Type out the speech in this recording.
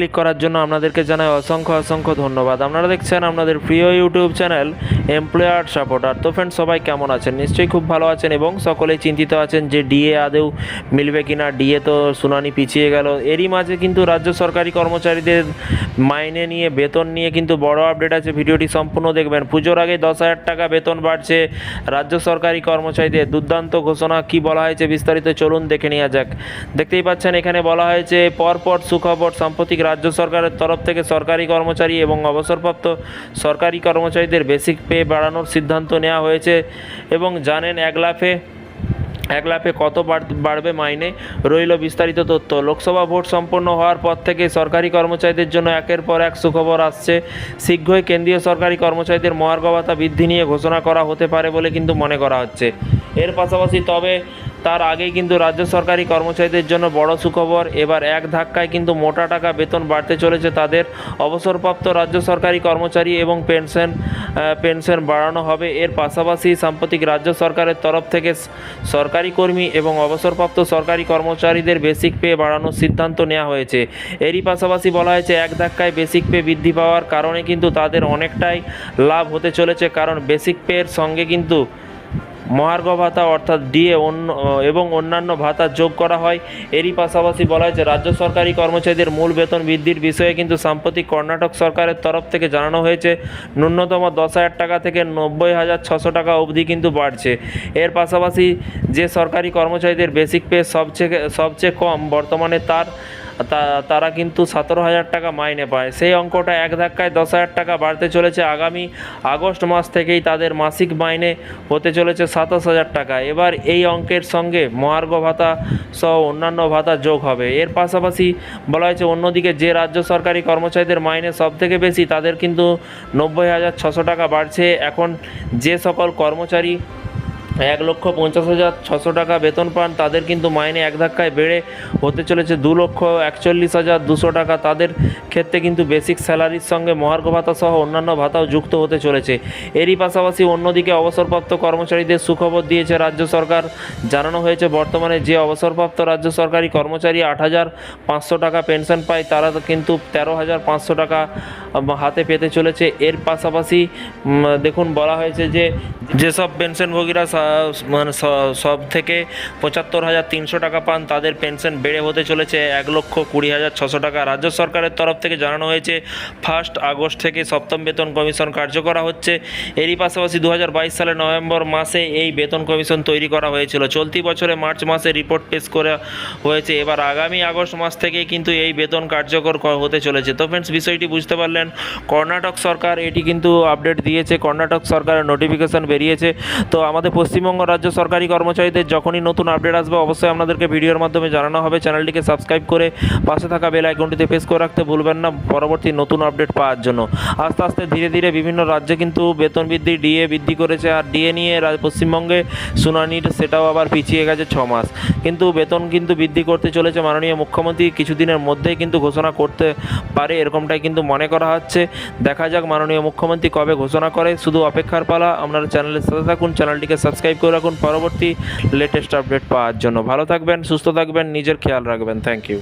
Click করার জন্য আপনাদেরকে জানাই অসংখ্য অসংখ্য ধন্যবাদ। আপনারা দেখছেন আপনাদের প্রিয় ইউটিউব চ্যানেল এমপ্লয়ার সাপোর্টার তো ফ্রেন্ড সবাই কেমন আছেন? নিশ্চয়ই খুব ভালো আছেন এবং সকলেই চিন্তিত আছেন যে ডিএ আদেও মিলবে কিনা। ডিএ তো শুনানি পিছিয়ে গেল। এরই মাঝে কিন্তু রাজ্য সরকারি কর্মচারীদের মাইনে নিয়ে, বেতন নিয়ে কিন্তু বড় আপডেট আছে। ভিডিওটি সম্পূর্ণ দেখবেন। পুজোর আগে দশ হাজার টাকা বেতন বাড়ছে রাজ্য সরকারি কর্মচারীদের। দুর্দান্ত ঘোষণা কি বলা হয়েছে বিস্তারিত চলুন দেখে নেওয়া যাক। দেখতেই পাচ্ছেন এখানে বলা হয়েছে, পরপর সুখবর, সাম্প্রতিক রাজ্য সরকারের তরফ থেকে সরকারি কর্মচারী এবং অবসরপ্রাপ্ত সরকারি কর্মচারীদের বেসিক পে বাড়ানোর সিদ্ধান্ত নেওয়া হয়েছে এবং জানেন এক লাফে এক লাফে কত বাড়বে মাইনে রইল বিস্তারিত তথ্য। লোকসভা ভোট সম্পন্ন হওয়ার পর থেকে সরকারি কর্মচারীদের জন্য একের পর এক সুখবর আসছে। শীঘ্রই কেন্দ্রীয় সরকারি কর্মচারীদের মহার্ঘ ভাতা বৃদ্ধি নিয়ে ঘোষণা করা হতে পারে বলে কিন্তু মনে করা হচ্ছে। এর পাশাপাশি তবে তার আগেই কিন্তু রাজ্য সরকারি কর্মচারীদের জন্য বড় সুখবর। এবার এক ধাক্কায় কিন্তু মোটা টাকা বেতন বাড়তে চলেছে তাদের। অবসরপ্রাপ্ত রাজ্য সরকারি কর্মচারী এবং পেনশন পেনশন বাড়ানো হবে। এর পাশাপাশি সাম্প্রতিক রাজ্য সরকারের তরফ থেকে সরকারি কর্মী এবং অবসরপ্রাপ্ত সরকারি কর্মচারীদের বেসিক পে বাড়ানোর সিদ্ধান্ত নেওয়া হয়েছে। এরই পাশাপাশি বলা হয়েছে, এক ধাক্কায় বেসিক পে বৃদ্ধি পাওয়ার কারণে কিন্তু তাদের অনেকটাই লাভ হতে চলেছে। কারণ বেসিক পের সঙ্গে কিন্তু মহার্ঘ ভাতা অর্থাৎ ডিএ অন্য, এবং অন্যান্য ভাতা যোগ করা হয়। এরই পাশাপাশি বলা হয়েছে, রাজ্য সরকারি কর্মচারীদের মূল বেতন বৃদ্ধির বিষয়ে কিন্তু সাম্প্রতিক কর্ণাটক সরকারের তরফ থেকে জানানো হয়েছে। ন্যূনতম দশ হাজার টাকা থেকে নব্বই হাজার ছশো টাকা অবধি কিন্তু বাড়ছে। এর পাশাপাশি যে সরকারি কর্মচারীদের বেসিক পে সবচেয়ে সবচেয়ে কম বর্তমানে তার তারা কিন্তু সতেরো হাজার টাকা মাইনে পায়। সেই অঙ্কটা এক ধাক্কায় দশ হাজার টাকা বাড়তে চলেছে আগামী আগস্ট মাস থেকেই তাদের মাসিক মাইনে হতে চলেছে সাতাশ হাজার টাকা। এবার এই অঙ্কের সঙ্গে মহার্ঘ ভাতা সহ অন্যান্য ভাতা যোগ হবে। এর পাশাপাশি বলা হয়েছে, অন্যদিকে যে রাজ্য সরকারি কর্মচারীদের মাইনে সব থেকে বেশি, তাদের কিন্তু নব্বই হাজার ছশো টাকা বাড়ছে। এখন যে সকল কর্মচারী এক লক্ষ পঞ্চাশ হাজার ছশো টাকা বেতন পান। তাদের কিন্তু মাইনে এক ধাক্কায় বেড়ে হতে চলেছে দু লক্ষ একচল্লিশ হাজার দুশো টাকা। তাদের ক্ষেত্রে কিন্তু বেসিক স্যালারির সঙ্গে মহার্ঘ ভাতা সহ অন্যান্য ভাতাও যুক্ত হতে চলেছে। এরই পাশাপাশি অন্যদিকে অবসরপ্রাপ্ত কর্মচারীদের সুখবর দিয়েছে রাজ্য সরকার। জানানো হয়েছে, বর্তমানে যে অবসরপ্রাপ্ত রাজ্য সরকারি কর্মচারী আট হাজার পাঁচশো টাকা পেনশন পায়, তারা কিন্তু তেরো হাজার পাঁচশো টাকা হাতে পেতে চলেছে। এর পাশাপাশি দেখুন, বলা হয়েছে যে, যেসব পেনশনভোগীরা মানে সব থেকে পঁচাত্তর হাজার তিনশো টাকা পান, তাদের পেনশন বেড়ে হতে চলেছে এক লক্ষ কুড়ি হাজার ছশো টাকা। রাজ্য সরকারের তরফ থেকে জানানো হয়েছে, ফার্স্ট আগস্ট থেকে সপ্তম বেতন কমিশন কার্যকর হচ্ছে। এরই পাশাপাশি দু হাজার সালের নভেম্বর মাসে এই বেতন কমিশন তৈরি করা হয়েছিল। চলতি বছরে মার্চ মাসে রিপোর্ট পেশ করা হয়েছে। এবার আগামী আগস্ট মাস থেকে কিন্তু এই বেতন কার্যকর হতে চলেছে। তো ফ্রেন্ডস বিষয়টি বুঝতে পারলেন, কর্ণাটক সরকার এটি কিন্তু আপডেট দিয়েছে। কর্ণাটক সরকারের নোটিফিকেশন বেরিয়েছে। তো আমাদের পশ্চিমবঙ্গ রাজ্য সরকারি কর্মচারীদের যখনই নতুন আপডেট আসবে, অবশ্যই আপনাদেরকে ভিডিওর মাধ্যমে জানানো হবে। চ্যানেলটিকে সাবস্ক্রাইব করে পাশে থাকা বেল আইকনটিতে প্রেস করে রাখতে ভুলবেন না। পরবর্তী নতুন আপডেট পাওয়ার জন্য। আস্তে আস্তে ধীরে ধীরে বিভিন্ন রাজ্যে কিন্তু বেতন বৃদ্ধি, ডিএ বৃদ্ধি করেছে। আর ডিএ নিয়ে পশ্চিমবঙ্গে শুনানির সেটাও আবার পিছিয়ে গেছে ছ মাস। কিন্তু বেতন কিন্তু বৃদ্ধি করতে চলেছে মাননীয় মুখ্যমন্ত্রী। কিছুদিনের মধ্যেই কিন্তু ঘোষণা করতে পারে, এরকমটাই কিন্তু মনে করা হচ্ছে। দেখা যাক মাননীয় মুখ্যমন্ত্রী কবে ঘোষণা করে। শুধু অপেক্ষার পালা, আপনারা চ্যানেলের সাথে থাকুন। চ্যানেলটিকে সাবস্ক্রাইব করে রাখুন। পরবর্তী লেটেস্ট আপডেট পাওয়ার জন্য। ভালো থাকবেন, সুস্থ থাকবেন, নিজের খেয়াল রাখবেন। Thank you